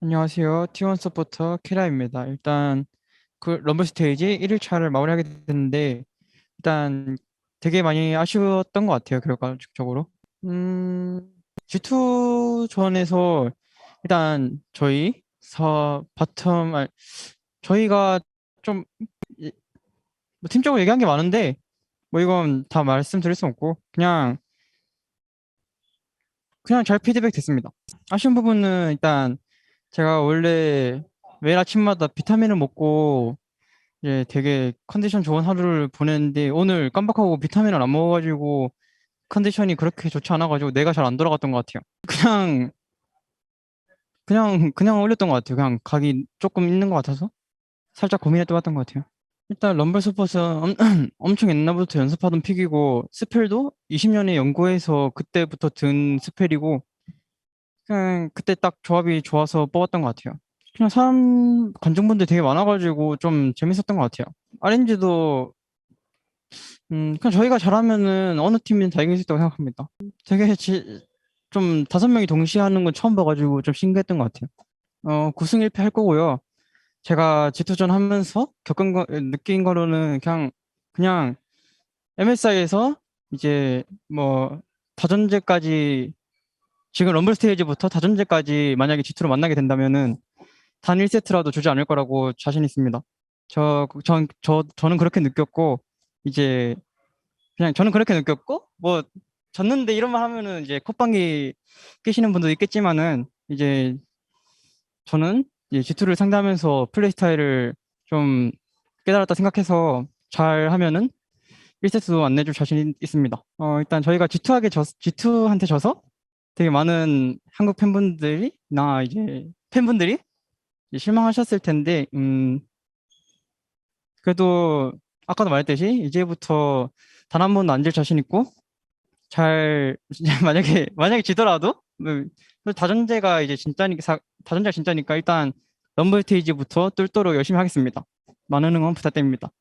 안녕하세요. T1 서포터 케라입니다. 일단 그 럼블 스테이지 1일차를 마무리하게 됐는데 일단 되게 많이 아쉬웠던 것 같아요. 결과적으로. 음, G2 전에서 일단 저희 서 바텀 아, 저희가 좀 이- 뭐 팀적으로 얘기한 게 많은데 뭐 이건 다 말씀드릴 수 없고 그냥 그냥 잘 피드백 됐습니다. 아쉬운 부분은 일단 제가 원래 매일 아침마다 비타민을 먹고 이제 되게 컨디션 좋은 하루를 보냈는데 오늘 깜빡하고 비타민을 안 먹어가지고 컨디션이 그렇게 좋지 않아가지고 내가 잘 안 돌아갔던 것 같아요. 그냥 그냥 그냥 올렸던 것 같아요. 그냥 각이 조금 있는 것 같아서 살짝 것 같은 것 같아요. 일단 럼블 서폿은 엄, 엄청 옛날부터 연습하던 픽이고 스펠도 20년에 연구해서 그때부터 든 스펠이고 그냥 그때 딱 조합이 좋아서 뽑았던 것 같아요. 그냥 사람 관중분들 되게 많아가지고 좀 재밌었던 것 같아요. RNG도 음 그냥 저희가 잘하면은 어느 팀이든 다 이길 수 있다고 생각합니다. 되게 지, 좀 다섯 명이 동시에 하는 건 처음 봐가지고 좀 신기했던 것 같아요. 어 9승 1패 할 거고요. 제가 G2전 하면서 겪은 거 느낀 거로는 그냥 그냥 MSI에서 이제 뭐 다전제까지 지금 럼블 스테이지부터 다전제까지 만약에 G2로 만나게 된다면은 단 1세트라도 주지 않을 거라고 자신 있습니다. 저, 전, 저, 저는 그렇게 느꼈고, 이제, 그냥 저는 그렇게 느꼈고, 뭐, 졌는데 이런 말 하면은 이제 콧방귀 끼시는 분도 있겠지만은, 이제, 저는 이제 G2를 상대하면서 플레이 스타일을 좀 깨달았다 생각해서 잘 하면은 1세트도 안 내줄 자신 있습니다. 어, 일단 저희가 G2하게 졌, G2한테 져서 되게 많은 한국 팬분들이, 나 이제 팬분들이 실망하셨을 텐데, 음, 그래도 아까도 말했듯이 이제부터 단 한 번도 안 질 자신 있고, 잘, 만약에, 만약에 지더라도, 음, 다전제가 이제 진짜니까, 다전제가 진짜니까 일단 럼블 스테이지부터 뚫도록 열심히 하겠습니다. 많은 응원 부탁드립니다.